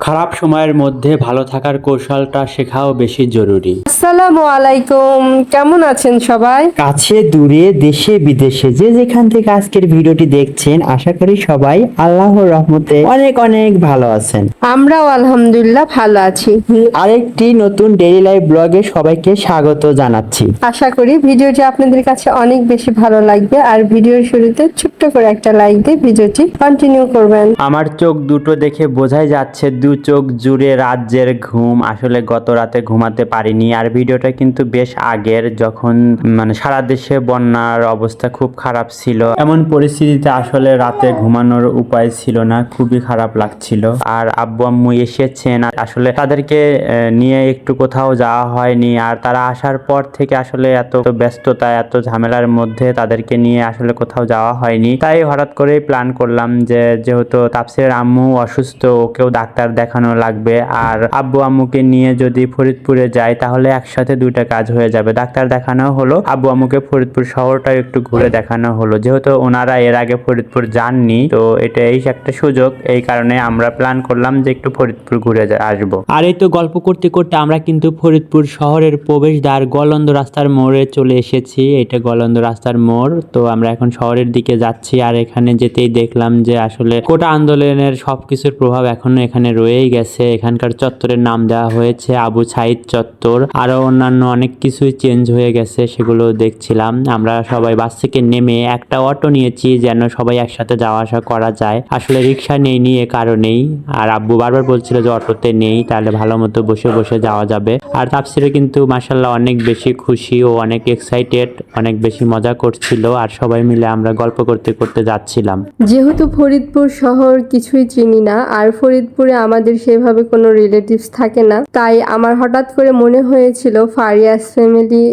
খারাপ সময়ের মধ্যে ভালো থাকার কৌশলটা শেখাও বেশি জরুরি। আসসালামু আলাইকুম। কেমন আছেন সবাই? কাছে দূরে দেশে বিদেশে যে যেখান থেকে আজকের ভিডিওটি দেখছেন আশা করি সবাই আল্লাহর রহমতে অনেক অনেক ভালো আছেন। আমরাও আলহামদুলিল্লাহ ভালো আছি। আরেকটি নতুন ডেইলি লাইফ ব্লগে সবাইকে স্বাগত জানাচ্ছি। আশা করি ভিডিওটি আপনাদের কাছে অনেক বেশি ভালো লাগবে আর ভিডিওর শুরুতে ছোট্ট করে একটা লাইক দিয়ে ভিডিওটি কন্টিনিউ করবেন। আমার চোখ দুটো দেখে বোঝাই যাচ্ছে দু চোখ জুড়ে রাজ্যের ঘুম। আসলে গত রাতে ঘুমাতে পারিনি। আর ভিডিওটা কিন্তু বেশ আগের, যখন মানে সারা দেশে বন্যার অবস্থা খুব খারাপ ছিল। এমন পরিস্থিতিতে আসলে রাতে ঘুমানোর উপায় ছিল না, খুবই খারাপ লাগছিল। আর আব্বু আম্মু এসেছেন। আসলে তাদেরকে নিয়ে একটু কোথাও যাওয়া হয়নি। আর তারা আসার পর থেকে আসলে এত ব্যস্ততা, এত ঝামেলার মধ্যে তাদেরকে নিয়ে আসলে কোথাও যাওয়া হয়নি। তাই হঠাৎ করেই প্ল্যান করলাম যে, যেহেতু তাপসের আম্মু অসুস্থ, ওকেও ডাক্তার দেখানো লাগবে। আর আব্বু আম্মুকে নিয়ে যদি ফরিদপুরে যাই তাহলে একসাথে দুইটা কাজ হয়ে যাবে। ডাক্তার দেখানো হলো আব্বু আম্মুকে ফরিদপুর শহরটা একটু ঘুরে দেখানো হলো। যেহেতু ওনারা এর আগে ফরিদপুর যাননি তো এটা এই একটা সুযোগ। এই কারণে আমরা প্ল্যান করলাম যে একটু ফরিদপুর ঘুরে আসব। আর এই তো গল্প করতে করতে আমরা কিন্তু ফরিদপুর শহরের প্রবেশদ্বার গলন্দ রাস্তার মোড়ে চলে এসেছি। এটা গলন্দ রাস্তার মোড় তো আমরা এখন শহরের দিকে যাচ্ছি। আর এখানে যেতেই দেখলাম যে আসলে কোটা আন্দোলনের সবকিছুর প্রভাব এখনও এখানে রয়েই গেছে। এখানকার চত্বরের নাম দেওয়া হয়েছে আবু সাইদ চত্বর। আরও অন্যান্য অনেক কিছুই চেঞ্জ হয়ে গেছে, সেগুলো দেখছিলাম। আমরা সবাই বাস থেকে নেমে একটা অটো নিয়েছি যেন সবাই একসাথে যাওয়া আসা করা যায়। আসলে রিক্সা নেইনি এ কারণেই আর আব্বু বারবার বলছিল যে অটোতে নেই, তাহলে ভালো মতো বসে বসে যাওয়া যাবে। আর তাপসিরে কিন্তু মাসাল্লাহ অনেক বেশি খুশি ও অনেক এক্সাইটেড অনেক বেশি মজা করছিল। আর সবাই মিলে আমরা গল্প করতে করতে যাচ্ছিলাম। যেহেতু ফরিদপুর শহর কিছুই চিনি না, আর ফরিদপুরে আমাদের সেভাবে কোনো রিলেটিভস থাকে না। তাই আমার হঠাৎ করে মনে হয়েছিল ফারিয়াস ফ্যামিলি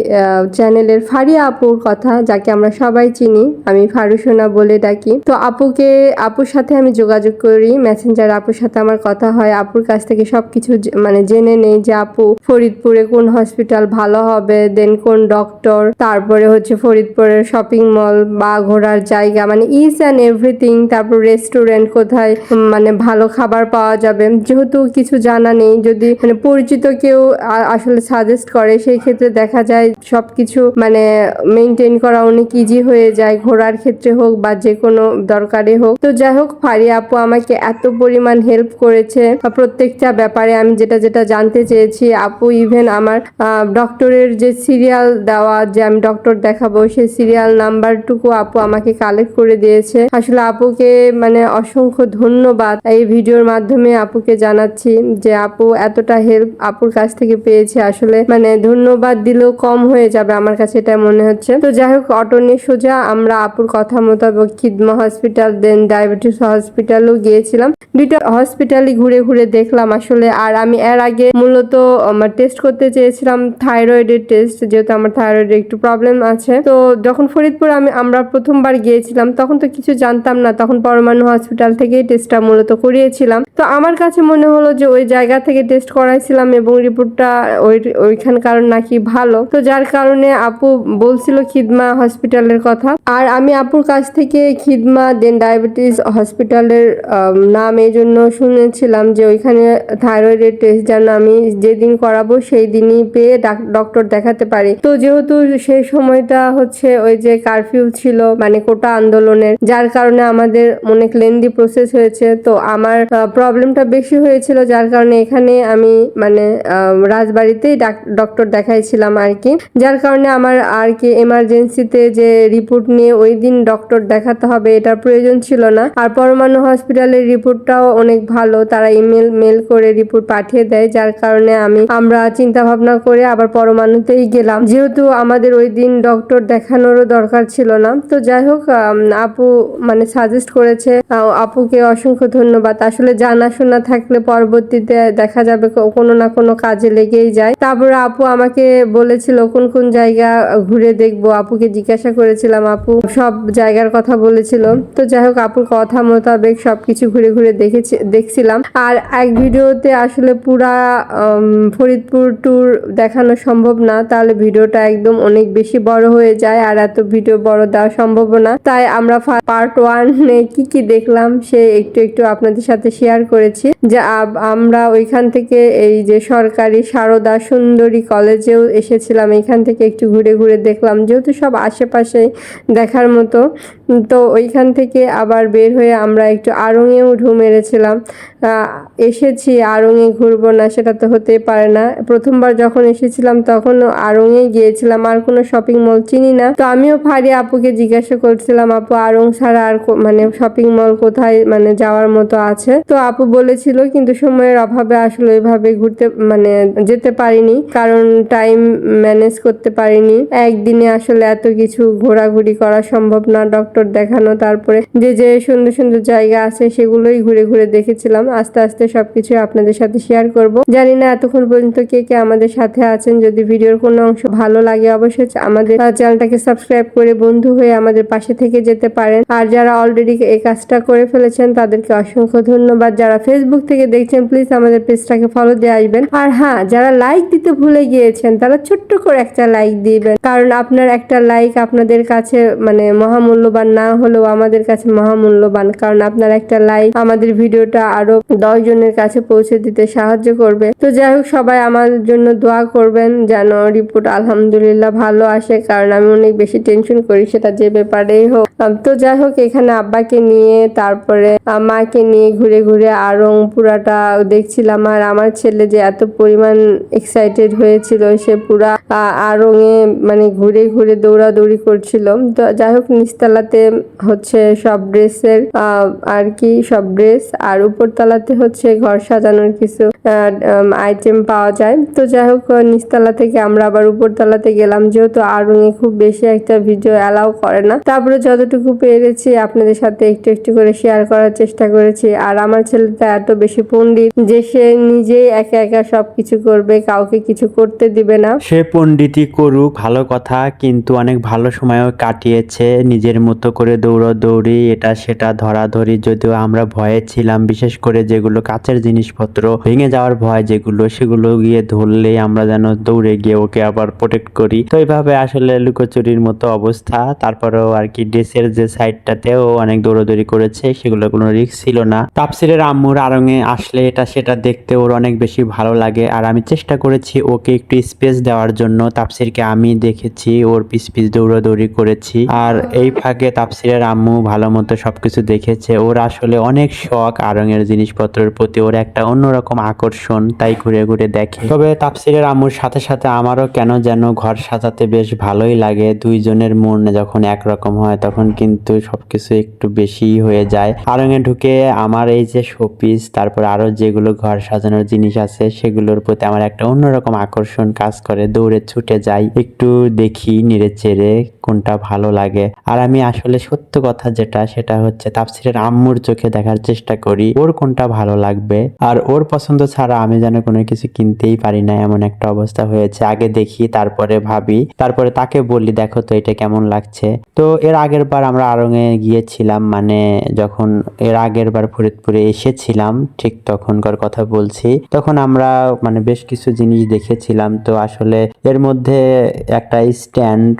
চ্যানেলের ফারিয়া আপুর কথা, যাকে আমরা সবাই চিনি, আমি ফারুসোনা বলে ডাকি। তো আপুকে, আপুর সাথে আমি যোগাযোগ করি মেসেঞ্জার আপুর সাথে আমার কথা হয়, আপুর কাছ থেকে সবকিছু মানে জেনে নেই যে আপু ফরিদপুরে কোন হসপিটাল ভালো হবে দেন কোন ডক্টর তারপরে হচ্ছে ফরিদপুরের শপিং মল বা ঘোরার জায়গা মানে ইচ অ্যান্ড এভরিথিং তারপর রেস্টুরেন্ট কোথায় মানে ভালো খাবার পাওয়া যাবে যেহেতু কিছু জানা নেই, যদি মানে পরিচিত কেউ আসলে সাজেস্ট করে, সেই ক্ষেত্রে দেখা যায় সবকিছু মানে মেনটেন করা অনেক ইজি হয়ে যায়, ঘোরার ক্ষেত্রে হোক বা যে কোনো দরকারে হোক। তো যাই হোক ফারিয়া আপু আমাকে এত পরিমাণ হেল্প করেছে। প্রত্যেকটা ব্যাপারে আমি যেটা যেটা জানতে চেয়েছি, আপু ইভেন আমার ডক্টরের যে সিরিয়াল দেওয়া, যে আমি ডক্টর দেখাবো, সেই সিরিয়াল নাম্বারটুকু আপু আমাকে কালেক্ট করে দিয়েছে। আসলে আপুকে মানে অসংখ্য ধন্যবাদ এই ভিডিওর মাধ্যমে আপুকে জানাচ্ছি যে আপু এতটা হেল্প আপুর কাছ থেকে পেয়েছে। আসলে মানে ধন্যবাদ দিলেও কম হয়ে যাবে আমার কাছে এটা মনে হচ্ছে। তো যাই হোক, অটো নিয়ে সোজা আমরা আপুর কথা মোতাবেক খিদমা হসপিটাল দেন ডায়াবেটিস হসপিটালও গিয়েছিলাম। দুইটা হসপিটালই ঘুরে ঘুরে দেখলাম আসলে। আর আমি এর আগে মূলত, আমার টেস্ট করতে চেয়েছিলাম থাইরয়েডের টেস্ট যেহেতু আমার থাইরয়েডের একটু প্রবলেম আছে। তো যখন ফরিদপুর আমি, আমরা প্রথমবার গিয়েছিলাম, তখন তো কিছু জানতাম না। তখন পরমাণু হসপিটাল থেকেই টেস্টটা মূলত করিয়েছিলাম। তো আমার কাছে মনে হলো যে ওই জায়গা থেকে টেস্ট করাইছিলাম এবং রিপোর্টটা ওই, ওইখানকার নাকি ভালো। তো যার কারণে আপু বলছিল খিদমা হসপিটালের কথা। আর আমি আপুর কাছ থেকে খিদমা দেন ডায়াবেটিস হসপিটালের নাম এই জন্য শুনেছিলাম যে ওইখানে থাইরয়েডের টেস্ট যেন আমি যেদিন করাবো সেই দিনই পেয়ে ডক্টর দেখাতে পারি। তো যেহেতু সেই সময়টা হচ্ছে ওই যে কারফিউ ছিল মানে কোটা আন্দোলনের, যার কারণে আমাদের অনেক লেন্দি প্রসেস হয়েছে, তো আমার প্রবলেমটা বেশি হয়েছিল, যার কারণে এখানে আমি মানে রাজবাড়িতেই ডক্টর দেখাইছিলাম আর কি। যার কারণে আমার আর কি এমার্জেন্সিতে যে রিপোর্ট নিয়ে ওই দিন ডক্টর দেখাতে হবে এটার প্রয়োজন ছিল না। আর পরমাণু হসপিটালের রিপোর্টটাও অনেক ভালো, তারা ইমেল মেল করে রিপোর্ট পাঠিয়ে দেয়, যার কারণে আমি, আমরা চিন্তা ভাবনা করে আবার পরমাণুতেই গেলাম। যেহেতু আমাদের ওই দিন ডক্টর দেখানোরও দরকার ছিল না। তো যাই হোক আপু মানে সাজেস্ট করেছে আপুকে অসংখ্য ধন্যবাদ। আসলে জানাশোনা থাকলে পরবর্তীতে দেখা যাবে কোনো না কোনো কাজে লেগেই যায়। তারপরে আপু আমাকে বলেছিল, কোন কোন জায়গা ঘুরে দেখব? আপুকে জিজ্ঞাসা করেছিলাম, আপু, সব জায়গার কথা বলেছিল। তো যাই হোক, আপুর কথা মোতাবেক সবকিছু ঘুরে ঘুরে দেখেছি, দেখছিলাম। আর এক ভিডিওতে আসলে পুরা ফরিদপুর ট্যুর দেখানো সম্ভব না। তাহলে ভিডিওটা একদম অনেক বেশি বড় হয়ে যায় আর এত ভিডিও বড় দেওয়া সম্ভব না। তাই আমরা পার্ট ওয়ানে কি কি দেখলাম সে একটু একটু আপনাদের সাথে শেয়ার করেছি। যে আমরা ওইখান থেকে এই যে সরকারি সারদা সুন্দরী কলেজেও এসেছিলাম। এখান থেকে একটু ঘুরে ঘুরে দেখলাম, যেহেতু সব আশেপাশে দেখার মতো। তো ওইখান থেকে আবার বের হয়ে আমরা একটু আড়ংয়েও ঢু মেরেছিলাম। এসেছি আড়ংয়ে ঘুরবো না, সেটা তো হতে পারে না। প্রথমবার যখন এসেছিলাম, তখন আড়ংয়ে গিয়েছিলাম, আর কোনো শপিং মল চিনি না। তো আমিও ফারি আপুকে জিজ্ঞাসা করছিলাম, আপু আড়ং ছাড়া আর মানে শপিং মল কোথায় মানে যাওয়ার মতো আছে? তো আপু বলেছিল কিন্তু সময়ের অভাবে আসলে ওইভাবে ঘুরতে মানে যেতে পারিনি। কারণ টাইম ম্যানেজ করতে পারিনি। একদিনে আসলে এত কিছু ঘোরাঘুরি করা সম্ভব না ডক্টর দেখানো, তারপরে যে যে সুন্দর সুন্দর জায়গা আছে সেগুলোই ঘুরে ঘুরে দেখেছিলাম। আস্তে আস্তে সবকিছু আপনাদের সাথে শেয়ার করব। জানি না এতক্ষণ পর্যন্ত কে কে আমাদের সাথে আছেন। যদি ভিডিওর কোনো অংশ ভালো লাগে, অবশ্যই আমাদের চ্যানেলটাকে সাবস্ক্রাইব করে বন্ধু হয়ে আমাদের পাশে থেকে যেতে পারেন। আর যারা অলরেডি এই কাজটা করে ফেলেছেন, তাদেরকে অসংখ্য ধন্যবাদ। যারা ফেসবুক থেকে দেখছেন প্লিজ আমাদের পেজটাকে ফলো দিয়ে আসবেন। আর হ্যাঁ যারা লাইক দিতে ভুলে গিয়েছেন, তারা ছোট্ট করে একটা লাইক দিবেন। কারণ আপনার একটা লাইক আপনাদের কাছে মানে মহামূল্যবান না হলেও আমাদের কাছে মহামূল্যবান। কারণ আপনার একটা লাইক আমাদের ভিডিওটা আরও দশ জনের কাছে পৌঁছে দিতে সাহায্য করবে। তো যাই হোক, সবাই আমার জন্য দোয়া করবেন যেন রিপোর্ট আলহামদুলিল্লাহ ভালো আসে। কারণ আমি অনেক বেশি টেনশন করি সেটা যে ব্যাপারেই হোক। তো যাই হোক, এখানে আব্বাকে নিয়ে, তারপরে মাকে নিয়ে ঘুরে ঘুরে আরং পুরাটা দেখছিলাম আর আমার ছেলে যে এত পরিমাণ এক্সাইটেড হয়েছিল, সে পুরা আড়ংয়ে মানে ঘুরে ঘুরে দৌড়াদৌড়ি করছিল। তো যাই হোক, নিচতলাতে হচ্ছে সব ড্রেসের আর কি সব ড্রেস, আর উপরতলাতে হচ্ছে ঘর সাজানোর কিছু আইটেম পাওয়া যায়। তো যাই হোক, নিচতলা থেকে আমরা আবার উপরতলাতে গেলাম, যেহেতু আড়ংয়ে খুব বেশি একটা ভিডিও অ্যালাউ করে না। তারপরে যতটুকু পেরেছি, আপনাদের সাথে একটু একটু করে শেয়ার করার চেষ্টা করেছি। আর আমার ছেলেটা এত বেশি পণ্ডিত যে সে নিজেই একা একা সবকিছু করবে, কাউকে কিছু করতে দিবে না। সে পণ্ডিতি করুক, ভালো কথা, কিন্তু অনেক ভালো সময়ও কাটিয়েছে, নিজের মতো করে দৌড়াদৌড়ি, এটা সেটা ধরাধরি, যদিও আমরা ভয়ে ছিলাম, বিশেষ করে যেগুলো কাচের জিনিসপত্র ভেঙে যাওয়ার ভয় যেগুলো, সেগুলো গিয়ে ধরলেই আমরা যেন দৌড়ে গিয়ে ওকে আবার প্রোটেক্ট করি। তো এইভাবে আসলে লুকোচুরির মতো অবস্থা, তারপরেও আর কি ড্রেসের যে সাইডটাতেও অনেক দৌড়াদৌড়ি করেছে, সেগুলো কোনো রিস্ক ছিল না। তাপসিরের আম্মুর আরঙে আসলে এটা, সেটা দেখতে ওর অনেক বেশি ভালো লাগে। আর আমি চেষ্টা করেছি ওকে একটু স্পেস দেওয়ার জন্য। তাপসিরকে আমি দেখেছি, ওর পিস পিস দৌড়াদৌড়ি করেছি। আর এই ফাঁকে তাপসিরের আম্মু ভালো মতো সবকিছু দেখেছে। ওর আসলে অনেক শখ আরঙের জিনিসপত্রের প্রতি। ওর একটা অন্যরকম আকর্ষণ, তাই ঘুরে ঘুরে দেখে। তবে তাপসিরের আম্মুর সাথে সাথে আমারও কেন যেন ঘর সাজাতে বেশ ভালোই লাগে। দুইজনের মন যখন একরকম হয়, তখন কিন্তু সবকিছু একটু বেশি হয়ে যায়। আরঙে ঢুকে আমার এই যে শোপিস তারপর আরও যেগুলো ঘর সাজানোর জিনিস আছে, সেগুলোর প্রতি আমার একটা অন্যরকম আকর্ষণ কাজ করে। দৌড়ে ছুটে যাই, একটু দেখি নিড়ে চেড়ে কোনটা ভালো লাগে। আর আমি আসলে সত্য কথা যেটা, সেটা হচ্ছে তাপসিরের আম্মুর চোখে দেখার চেষ্টা করি, ওর কোনটা ভালো লাগবে? আর ওর পছন্দ ছাড়া আমি যেন কোনো কিছু কিনতেই পারি না, এমন একটা অবস্থা হয়েছে। আগে দেখি, তারপরে ভাবি, তারপরে তাকে বলি, দেখো তো এটা কেমন লাগছে? তো এর আগের বার আমরা আরঙে গিয়েছিলাম মানে যখন এর আগের বার ফরিদপুরে এসেছিলাম ঠিক তখনকার কথা বলছি। তখন আমরা মানে বেশ কিছু জিনিস দেখেছিলাম। তো আসলে এর মধ্যে একটা স্ট্যান্ড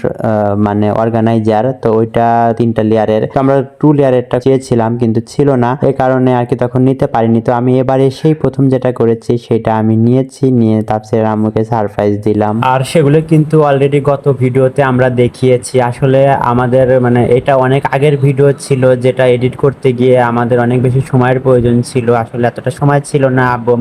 মানে অর্গানাইজার, তো ওইটা তিনটা লেয়ারের। আমরা টু লেয়ারেরটা চেয়েছিলাম, কিন্তু ছিল না। এই কারণে আর কি তখন নিতে পারিনি। তো আমি এবার এসেই প্রথম যেটা করেছি, সেটা আমি নিয়েছি, নিয়ে তাপসের আম্মুকে সারপ্রাইজ দিলাম। আর সেগুলো কিন্তু অলরেডি গত ভিডিওতে আমরা দেখিয়েছি। আসলে আমাদের মানে এটা অনেক আগের ভিডিও ছিল, যেটা এডিট করতে গিয়ে আমাদের অনেক বেশি সময়ের প্রয়োজন ছিল। আসলে এতটা সময় ছিল না, আব্বু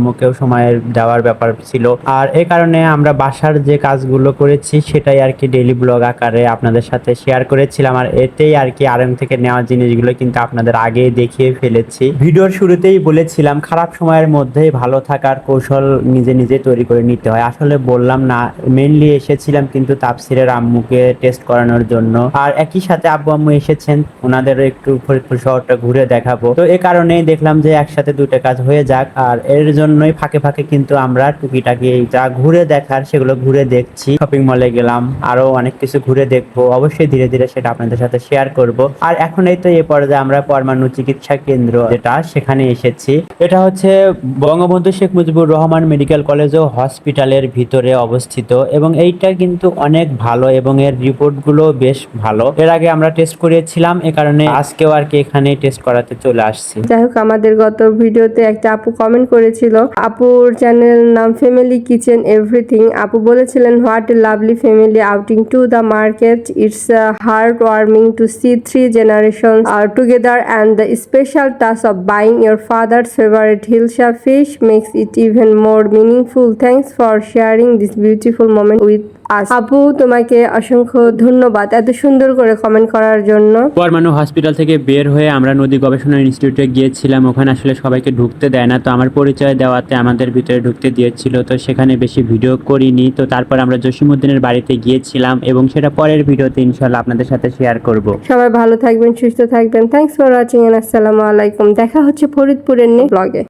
সময়ের দেওয়ার ব্যাপার ছিল। আর এই কারণে আমরা বাসার যে কাজগুলো করেছি, সেটাই আর কি ডেইলি ব্লগ আকারে আপনাদের সাথে শেয়ার করেছিলাম। আর এতেই আর কি আরএম থেকে নেওয়া জিনিসগুলো কিন্তু আপনাদের আগে দেখিয়ে ফেলেছি। ভিডিওর শুরুতেই বলেছিলাম, খারাপ সময়ের মধ্যেই ভালো থাকার কৌশল নিজে নিজে তৈরি করে নিতে হয়। আসলে বললাম না মেনলি এসেছিলাম কিন্তু তাপসিরের আম্মুকে টেস্ট করানোর জন্য। আর একই সাথে আব্বু আম্মু এসেছেন ওনাদের একটু ফরিদপুর শহরটা ঘুরে দেখাবো। তো এই কারণেই দেখলাম যে একসাথে দুটো কাজ হয়ে যাক, আর এর জন্যই ফাঁকে ফাঁকে কিন্তু আমরা টুকিটাকি যা ঘুরে দেখার সেগুলো ঘুরে দেখছি। শপিং মলে গেলাম, আরও অনেক কিছু ঘুরে দেখব, অবশ্যই ধীরে ধীরে সেটা আপনাদের সাথে শেয়ার করব। আর এখন এই তো এই পর্যায়ে আমরা পরমাণু চিকিৎসা কেন্দ্র যেটা, সেখানে এসেছি। এটা হচ্ছে বঙ্গবন্ধু শেখ মুজিবুর রহমান মেডিকেল কলেজ ও হসপিটালের ভিতরে অবস্থিত, এবং এইটা কিন্তু অনেক ভালো এবং এর রিপোর্টগুলো বেশ ভালো। এর আগে আমরা টেস্ট করিয়েছিলাম, এ কারণে আজকেও আর কি এখানে টেস্ট করাতে চলে আসছি। যাই হোক, আমাদের গত ভিডিও ভিডিওতে একটা আপু কমেন্ট করেছিল, আপুর চ্যানেল নাম ফ্যামিলি কিচেন এভরিথিং আপু বলেছিলেন what a lovely family outing to the market it's heart warming to see three generation are together and the special task of buying your father's favourite hilsa fish makes it even more meaningful thanks for sharing this beautiful moment with us আপু তোমাকে অসংখ্য ধন্যবাদ এত সুন্দর করে comment করার জন্য। পরমাণু হসপিটাল থেকে বের হয়ে আমরা নদী গবেষণা ইনস্টিটিউটে গিয়েছিলাম। ওখানে আসলে সবাইকে ঢুকতে দেয় না। তো আমার পরিচয় দেওয়াতে আমাদের ভিতরে ঢুকতে দিয়েছিল। তো সেখানে বেশি ভিডিও করিনি। তো তারপর আমরা জসিমুদ্দিনের বাড়িতে গিয়েছিলাম এবং সেটা পরের ভিডিওতে ইনশাল্লাহ আপনাদের সাথে শেয়ার করব। সবাই ভালো থাকবেন সুস্থ থাকবেন। থ্যাংকস ফর ওয়াচিং এন্ড আসসালামু আলাইকুম। দেখা হচ্ছে ফরিদপুরের ব্লগে